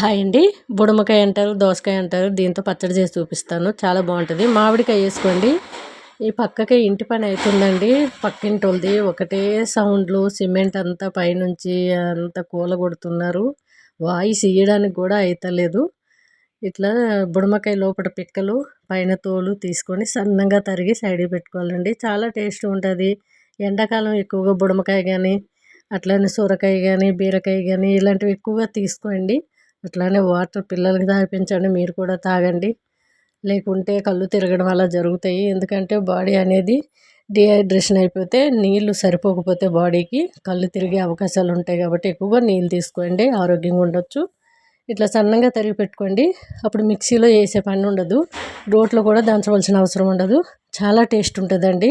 Hi అండి. బుడమకాయ అంటారు దోసకాయ అంటారు దీంతో పచ్చడి చేసి చూపిస్తాను. చాలా బాగుంటుంది. మామిడికాయ వేసుకోండి. ఈ పక్కకే ఇంటి పని అవుతుందండి పక్కింటి వాళ్ళది ఒకటే సౌండ్లు సిమెంట్ అంతా పైనుంచి అంతా కూల కొడుతున్నారు వాయిస్ ఇయ్యడానికి కూడా అవుతలేదు ఇట్లా బుడమకాయ లోపల పిక్కలు పైన తోలు తీసుకొని సన్నగా తరిగి సైడ్ పెట్టుకోవాలండి. చాలా టేస్ట్ ఉంటుంది. ఎండాకాలం ఎక్కువగా బుడమకాయ కానీ అట్లనే సొరకాయ కానీ బీరకాయ కానీ ఇలాంటివి ఎక్కువగా తీసుకోండి. అట్లానే వాటర్ పిల్లలకి తాగిపించండి మీరు కూడా తాగండి. లేకుంటే కళ్ళు తిరగడం అలా జరుగుతాయి. ఎందుకంటే బాడీ అనేది డిహైడ్రేషన్ అయిపోతే నీళ్ళు సరిపోకపోతే బాడీకి కళ్ళు తిరిగే అవకాశాలు ఉంటాయి కాబట్టి ఎక్కువగా నీళ్ళు తీసుకోండి ఆరోగ్యంగా ఉండొచ్చు. ఇట్లా సన్నంగా తరిగి పెట్టుకోండి. అప్పుడు మిక్సీలో వేసే పని ఉండదు. రోట్లో కూడా దంచవలసిన అవసరం ఉండదు. చాలా టేస్ట్ ఉంటుందండి.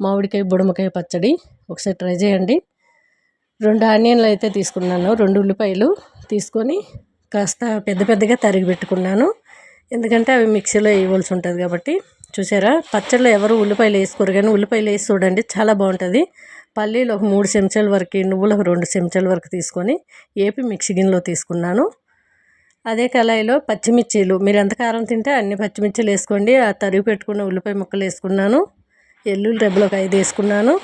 మామిడికాయ బుడమకాయ పచ్చడి. ఒకసారి ట్రై చేయండి. రెండు ఆనియన్లు అయితే తీసుకున్నాను. రెండు ఉల్లిపాయలు తీసుకొని కాస్త పెద్ద పెద్దగా తరిగి పెట్టుకున్నాను. ఎందుకంటే అవి మిక్సీలో వేయవలసి ఉంటుంది కాబట్టి. చూసారా? పచ్చళ్ళు ఎవరు ఉల్లిపాయలు వేసుకోరు కానీ ఉల్లిపాయలు వేసి చూడండి. చాలా బాగుంటుంది. పల్లీలు ఒక మూడు చెంచాల వరకు నువ్వులు ఒక రెండు చెంచాల వరకు తీసుకొని ఏపి మిక్సీ గిన్నెలో తీసుకున్నాను. అదే కళాయిలో పచ్చిమిర్చీలు. మీరు ఎంత కారం తింటే అన్ని పచ్చిమిర్చీలు వేసుకోండి. ఆ తరిగి పెట్టుకున్న ఉల్లిపాయ ముక్కలు వేసుకున్నాను. ఎల్లుల్లి రెబ్బలు ఒక ఐదు వేసుకున్నాను.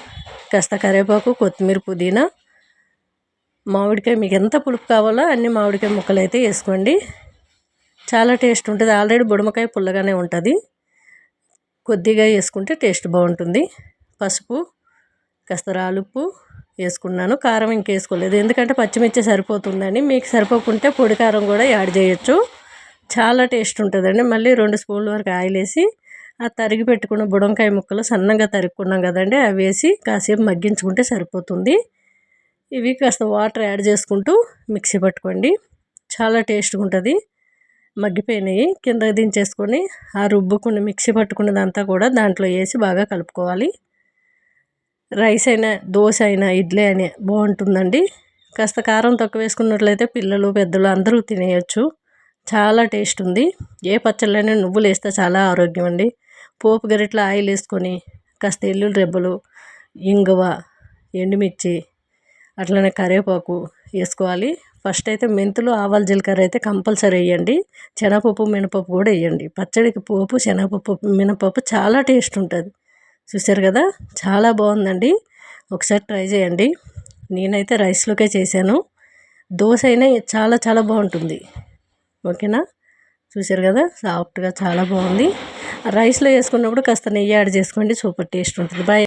కాస్త కరివేపాకు కొత్తిమీర పుదీనా మామిడికాయ మీకు ఎంత పులుపు కావాలో అన్ని మామిడికాయ ముక్కలు అయితే వేసుకోండి. చాలా టేస్ట్ ఉంటుంది. ఆల్రెడీ బుడమకాయ పుల్లగానే ఉంటుంది. కొద్దిగా వేసుకుంటే టేస్ట్ బాగుంటుంది. పసుపు కాస్త రాలుప్పు వేసుకున్నాను. కారం ఇంక వేసుకోలేదు. ఎందుకంటే పచ్చిమిర్చి సరిపోతుందని మీకు సరిపోకుంటే పొడి కారం కూడా యాడ్ చేయొచ్చు. చాలా టేస్ట్ ఉంటుందండి. మళ్ళీ రెండు స్పూన్ల వరకు ఆయిల్ వేసి ఆ తరిగి పెట్టుకున్న బుడంకాయ ముక్కలు సన్నగా తరుక్కున్నాం కదండి. అవి వేసి కాసేపు మగ్గించుకుంటే సరిపోతుంది. ఇవి కాస్త వాటర్ యాడ్ చేసుకుంటూ మిక్సీ పట్టుకోండి. చాలా టేస్ట్గా ఉంటుంది. మగ్గిపోయినాయి. కింద దించేసుకొని ఆ రుబ్బుకున్న మిక్సీ పట్టుకున్నదంతా కూడా దాంట్లో వేసి బాగా కలుపుకోవాలి. రైస్ అయినా దోశ అయినా ఇడ్లీ అయినా బాగుంటుందండి. కాస్త కారం తక్కువ వేసుకున్నట్లయితే పిల్లలు పెద్దలు అందరూ తినేయచ్చు. చాలా టేస్ట్ ఉంది. ఏ పచ్చళ్ళైనా నువ్వులు వేస్తే చాలా ఆరోగ్యం అండి. పోపు గరిట్లో ఆయిల్ వేసుకొని కాస్త ఎల్లుల్లి రెబ్బలు ఇంగువ ఎండుమిర్చి అట్లనే కరివేపాకు వేసుకోవాలి. ఫస్ట్ అయితే మెంతులు ఆవాల జీలకర్ర అయితే కంపల్సరీ వేయండి. శనగపప్పు మినపప్పు కూడా వేయండి. పచ్చడికి పోపు శనగపప్పు మినపప్పు చాలా టేస్ట్ ఉంటుంది. చూసారు కదా? చాలా బాగుందండి. ఒకసారి ట్రై చేయండి. నేనైతే రైస్లోకే చేశాను. దోశ అయినా చాలా చాలా బాగుంటుంది. ఓకేనా? చూసారు కదా? సాఫ్ట్గా చాలా బాగుంది. రైస్లో వేసుకున్నప్పుడు కాస్త నెయ్యి యాడ్ చేసుకోండి. సూపర్ టేస్ట్ ఉంటుంది. బాయ్